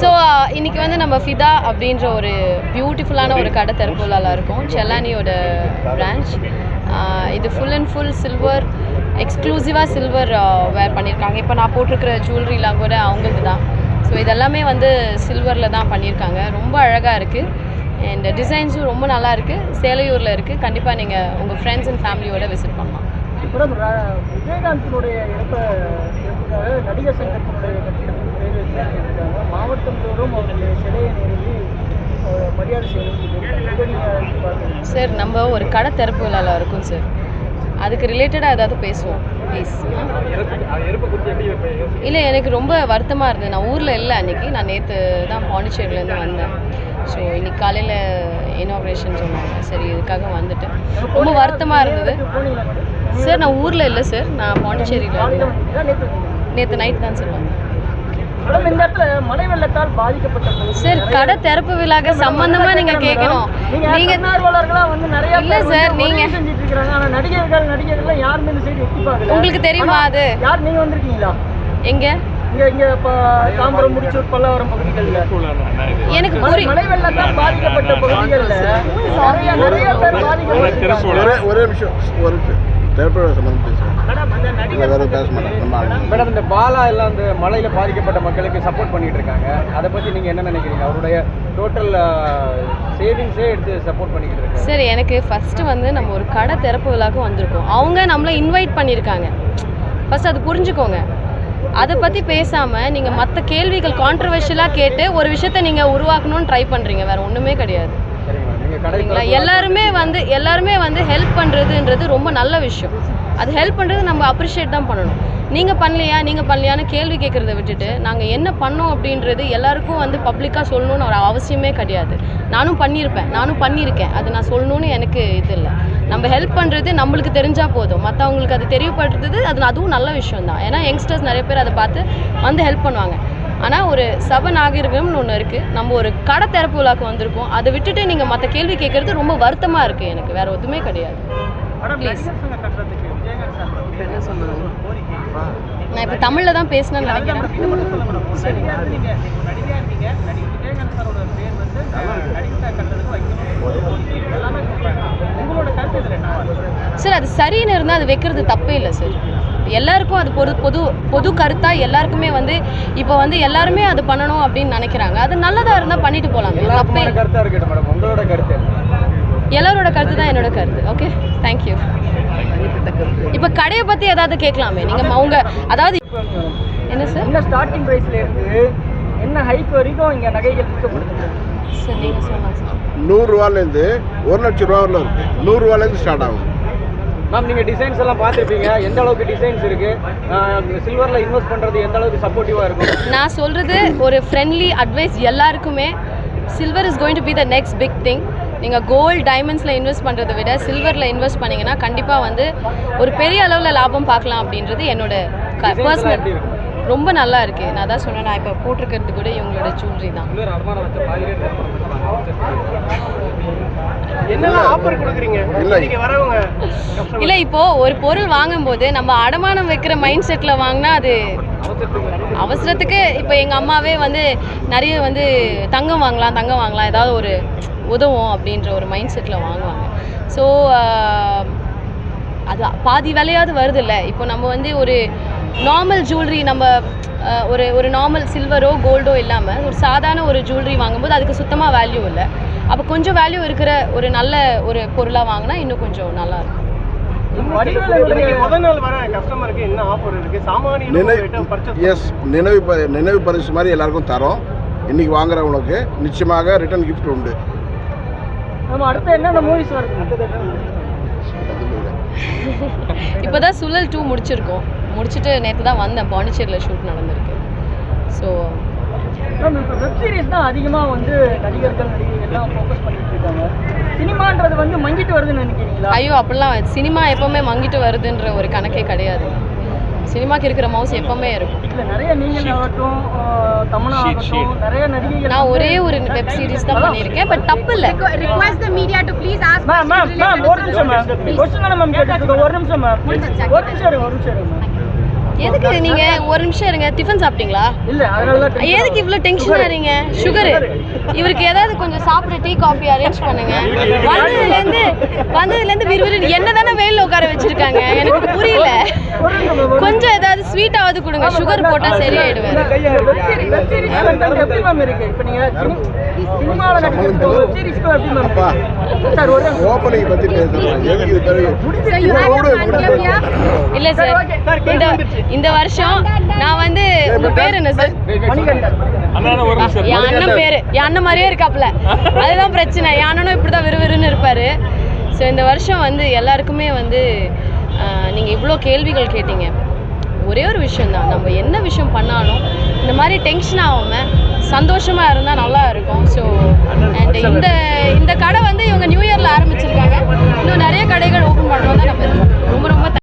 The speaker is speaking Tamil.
ஸோ uh, இன்னைக்கு வந்து நம்ம ஃபிதா அப்படின்ற ஒரு பியூட்டிஃபுல்லான ஒரு கடை திறப்புலால இருக்கும். செல்லானியோட பிரான்ச் uh, இது ஃபுல் அண்ட் ஃபுல் சில்வர் எக்ஸ்க்ளூசிவாக சில்வர் வேர் பண்ணியிருக்காங்க. இப்போ நான் போட்டிருக்கிற ஜுவல்லரிலாம் கூட அவங்களுக்கு தான் ஸோ இதெல்லாமே வந்து சில்வரில் தான் பண்ணியிருக்காங்க. ரொம்ப அழகாக இருக்குது அண்ட் டிசைன்ஸும் ரொம்ப நல்லா இருக்குது சேலையூரில் இருக்குது கண்டிப்பாக நீங்கள் உங்கள் ஃப்ரெண்ட்ஸ் அண்ட் ஃபேமிலியோட விசிட் பண்ணலாம். விஜயகாந்தினுடைய நடிகர் சங்கத்தினுடைய கட்டிடத்துக்கு பேர் வச்சிருக்காங்க மாவட்டம் தோறும் அவருடைய சிலையை நிறுவி அவர் மரியாதை செய்யணும் சார் நம்ம ஒரு கடை திறப்பு விழாவில் இருக்கும் சார். அதுக்கு ரிலேட்டடாக ஏதாவது பேசுவோம் ப்ளீஸ் இல்லை எனக்கு ரொம்ப வருத்தமாக இருந்தது. நான் ஊரில் இல்லை அன்றைக்கி நான் நேற்று தான் பாண்டிச்சேரியிலேருந்து வந்தேன். ஸோ இன்னைக்கு காலையில் இனாக்ரேஷன் சொன்னாங்க. சரி இதுக்காக வந்துட்டேன். ரொம்ப வருத்தமாக இருந்தது. சார் நான் ஊரில் இல்லை சார். நான் பாண்டிச்சேரியில்? நேற்று நைட் தான் சார் வந்தேன். சார் கடை திறப்பு விழாக்கு கேட்கணும். நீங்க வந்து நிறைய இல்ல சார், நீங்க- நடிகர்கள் நடிகர்கள் யாருமே இந்த சைடு எட்டி பார்க்கல. உங்களுக்கு தெரியுமா அது? யார் நீங்க வந்திருக்கீங்களா? எங்கே? இங்க இங்க இப்ப தாம்பரம் முடிச்சூர் பல்லாவரம் பகுதிகள்ல. எனக்கு புரி மழை வெள்ளத்தால் பாதிக்கப்பட்ட பகுதிகள்ல நிறைய நிறைய பேர் பாதிக்கப்பட்டிருக்காங்க. ஒரே ஒரே நிமிஷம். ஒரு தேவைப்பட சம்மந்தம் பேசுகிறேன் அந்த வேறு பேச மாட்டேன். மேடம் இந்த பாலா எல்லாம் இந்த மழையில பாதிக்கப்பட்ட மக்களுக்கு சப்போர்ட் பண்ணிட்டு இருக்காங்க. அதை பத்தி நீங்க என்ன நினைக்கிறீங்க? அவருடைய டோட்டல் சேவிங்ஸே எடுத்து சப்போர்ட் பண்ணிக்கிட்டு இருக்காங்க சரி எனக்கு ஃபஸ்ட்டு வந்து நம்ம ஒரு கடை திறப்பு விழாக்கு வந்திருக்கோம். அவங்க நம்மளை இன்வைட் பண்ணியிருக்காங்க. ஃபஸ்ட் அது புரிஞ்சுக்கோங்க. அதை பற்றி பேசாமல் நீங்கள் மற்ற கேள்விகள் கான்ட்ரவர்ஷியலாக கேட்டு ஒரு விஷயத்த நீங்கள் உருவாக்கணும்னு ட்ரை பண்ணுறீங்க வேறு ஒன்றுமே கிடையாது. சரிங்களா எல்லாருமே வந்து எல்லாருமே வந்து ஹெல்ப் பண்ணுறதுன்றது ரொம்ப நல்ல விஷயம். அது ஹெல்ப் பண்ணுறது நம்ம அப்ரிஷியேட் தான் பண்ணணும். நீங்கள் பண்ணலையா நீங்கள் பண்ணலையான்னு கேள்வி கேட்குறத விட்டுட்டு நாங்கள் என்ன பண்ணோம் அப்படின்றது எல்லாருக்கும் வந்து பப்ளிக்காக சொல்லணும்னு ஒரு அவசியமே கிடையாது. நானும் பண்ணியிருப்பேன் நானும் பண்ணியிருக்கேன். அது நான் சொல்லணும்னு எனக்கு இது இல்லை. நம்ம ஹெல்ப் பண்ணுறது நம்மளுக்கு தெரிஞ்சால் போதும். மற்றவங்களுக்கு அது தெரியப்படுறது அது அதுவும் நல்ல விஷயம் தான் ஏன்னா யங்ஸ்டர்ஸ் நிறைய பேர் அதை பார்த்து வந்து ஹெல்ப் பண்ணுவாங்க. ஆனால் ஒரு சப நாகரிகம்னு ஒன்று இருக்குது நம்ம ஒரு கடை திறப்பு விழாக்கு வந்திருக்கோம். அதை விட்டுட்டு நீங்கள் மற்ற கேள்வி கேட்குறது ரொம்ப வருத்தமாக இருக்குது எனக்கு. வேறு எதுவுமே கிடையாது. சொன்னாங்க நான் இப்போ தமிழில் தான் பேசினேன்னு நினைக்கிறேன். சார் அது சரின்னு இருந்தால் அது வைக்கிறது தப்பே இல்லை சார். எல்லாருக்கும் அது பொது பொது பொது கருத்தாக எல்லாருக்குமே வந்து இப்போ வந்து எல்லாருமே அது பண்ணணும் அப்படின்னு நினைக்கிறாங்க. அது நல்லதாக இருந்தால் பண்ணிட்டு போகலாமே தப்பே உங்களோட கருத்து எல்லாரோட கருத்து தான் என்னோட கருத்து. ஓகே தேங்க்யூ இப்போ கடையை பற்றி ஏதாவது கேட்கலாமே. நீங்கள் அவங்க அதாவது என்ன சார் என்ன ஸ்டார்டிங் பிரைஸ்ல இருந்து என்ன ஹைக் வரைக்கும் இங்க நகைகள் விற்கப்படுது சார் நீங்கள் சொல்லலாம் சார் நூறுரூவாலேருந்து ஒரு லட்ச ரூபா வரல இருக்கு. நூறுரூவாலேருந்து ஸ்டார்ட் ஆகும். மேம் நீங்க டிசைன்ஸ் எல்லாம் பார்த்துருப்பீங்க. எந்த அளவுக்கு டிசைன்ஸ் இருக்கு? சில்வர்ல இன்வெஸ்ட் பண்றது எந்த அளவுக்கு சப்போர்ட்டிவா இருக்கும்? நான் சொல்கிறது ஒரு ஃப்ரெண்ட்லி அட்வைஸ் எல்லாருக்குமே. Silver is going to be the next big thing நீங்கள் கோல்டு டைமண்ட்ஸில் இன்வெஸ்ட் பண்ணுறதை விட சில்வரில் இன்வெஸ்ட் பண்ணிங்கன்னா கண்டிப்பாக வந்து ஒரு பெரிய அளவில் லாபம் பார்க்கலாம் அப்படின்றது என்னோட பர்சனல் ரொம்ப நல்லா இருக்குது நான் தான் சொன்னேன் நான் இப்போ போட்டிருக்கிறது கூட இவங்களோட ஜுவல்லரி தான். இல்லை. வரவங்க. இல்லை இப்போது ஒரு பொருள் வாங்கும்போது நம்ம அடமானம் வைக்கிற மைண்ட் செட்டில் வாங்கினா அது அவசரத்துக்கு இப்போ எங்கள் அம்மாவே வந்து நிறைய வந்து தங்கம் வாங்கலாம் தங்கம் வாங்கலாம் ஏதாவது ஒரு உதவும் அப்படின்ற ஒரு மைண்ட் செட்டில் வாங்குவாங்க. ஸோ அது பாதி விலையாவது வருது இல்லை. இப்போ நம்ம வந்து ஒரு நார்மல் ஜுவல்லரி நம்ம ஒரு ஒரு நார்மல் சில்வரோ கோல்டோ இல்லாமல் ஒரு சாதாரண ஒரு ஜுவல்லரி வாங்கும்போது அதுக்கு சுத்தமாக வேல்யூ இல்லை. அப்போ கொஞ்சம் வேல்யூ இருக்கிற ஒரு நல்ல ஒரு பொருளாக வாங்கினா இன்னும் கொஞ்சம் நல்லா இருக்கும். முதல் நாள் வர கஸ்டமருக்கு என்ன ஆஃபர் இருக்கு? சாமானிய நினைவு எஸ் நினைவு பரிசு மாதிரி எல்லாருக்கும் தரோம். இன்னைக்கு வாங்குறவங்களுக்கு நிச்சயமாக ரிட்டர்ன் கிஃப்ட் உண்டு. நம்ம அடுத்து என்னென்ன மூவிஸ் வருது? இப்போ தான் சுழல் டூ முடிச்சிருக்கோம். முடிச்சுட்டு நேற்று தான் வந்தேன். பாண்டிச்சேரியில் ஷூட் நடந்திருக்கு. ஸோ வெப் சீரிஸ் தான் அதிகமாக வந்து நடிகர்கள் நடிகைகள்லாம் ஃபோக்கஸ் பண்ணிட்டு இருக்காங்க. சினிமான்றது வந்து மங்கிட்டு வருதுன்னு நினைக்கிறீங்களா? ஐயோ அப்படிலாம் சினிமா எப்போவுமே மங்கிட்டு வருதுன்ற ஒரு கணக்கே கிடையாது. சினிமாக்கு இருக்கிற மவுஸ் எப்போவுமே இருக்கும். இல்லை நிறைய நீங்கள் ஆகட்டும் ஆகட்டும் நிறைய நடிகைகள் நான் ஒரே ஒரு வெப் சீரிஸ் தான் பண்ணியிருக்கேன் பட் தப்பு இல்லை. Request the media to please ask ma'am ma'am ma'am ஒரு நிமிஷம் மேம் கொஸ்டின் மேம் கேட்டுட்டு. ஒரு நிமிஷம் மேம் ஒரு நிமிஷம் ஒரு நிமிஷம் எதுக்கு நீங்க ஒரு நிமிஷம் இருங்க டிஃபன் சாப்பிட்டீங்களா? எதுக்கு இவ்வளோ டென்ஷன் ஆறீங்க? சுகரு இவருக்கு ஏதாவது கொஞ்சம் சாப்பிட டீ காஃபி அரேஞ்ச் பண்ணுங்க. வந்ததுலேருந்து வந்ததுலேருந்து விறுவிறு என்ன தானே வெயிலில் உட்கார வச்சிருக்காங்க? எனக்கு புரியல. ஏதாவது கொடுங்க. சுகர் போட்டால் சரியாயிடுவேன்? இல்லை சார் இந்த இந்த வருஷம் நான் வந்து உங்க பேர் என்ன சார்? என் அண்ணன் பேரு. என் அண்ணன் மாதிரியே இருக்காப்ல. அதுதான் பிரச்சனை. என் அண்ணனும் இப்படி தான் விறுவிறுன்னு இருப்பாரு. ஸோ இந்த வருஷம் வந்து எல்லாருக்குமே வந்து ஆஹ், நீங்க இவ்வளோ கேள்விகள் கேட்டீங்க. ஒரே ஒரு விஷயம் தான் நம்ம என்ன விஷயம் பண்ணாலும் இந்த மாதிரி டென்ஷன் ஆகாம சந்தோஷமாக இருந்தால் நல்லா இருக்கும். ஸோ அண்ட் இந்த இந்த கடை வந்து இவங்க நியூ இயரில் ஆரம்பிச்சிருக்காங்க. இன்னும் நிறைய கடைகள் ஓப்பன் பண்ணணும் தான் நம்ம ரொம்ப ரொம்ப